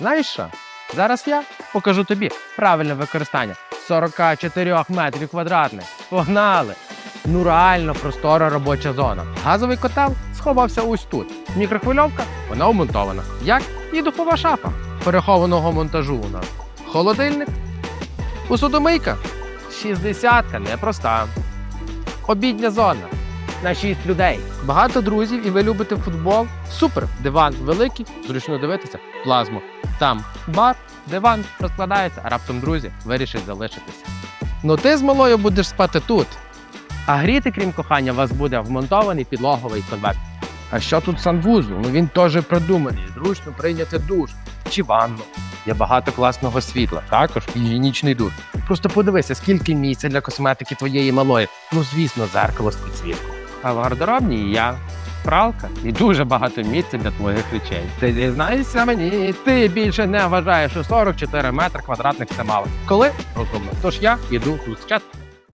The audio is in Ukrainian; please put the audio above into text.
Знаєш що? Зараз я покажу тобі правильне використання 44 метрів квадратних. Погнали! Ну реально простора робоча зона. Газовий котел сховався ось тут. Мікрохвильовка, вона вмонтована. Як і духова шафа перехованого монтажу у нас. Холодильник. Посудомийка. 60-ка непроста. Обідня зона на 6 людей. Багато друзів і ви любите футбол. Супер! Диван великий, зручно дивитися, плазму. Там бар, диван розкладається, а раптом друзі вирішать залишитися. Ну ти з малою будеш спати тут. А гріти, крім кохання, у вас буде вмонтований підлоговий конвертер. А що тут санвузол? Ну він теж продуманий. Зручно прийняти душ чи ванну. Є багато класного світла, також гігієнічний душ. Просто подивися, скільки місця для косметики твоєї малої. Ну, звісно, зеркало з підсвіткою. А в гардеробній я. Пралка і дуже багато місця для твоїх речей. Ти дізнайся мені, ти більше не вважаєш, що 44 метри квадратних це мало. Коли? Розумно. Тож я іду зустрічати.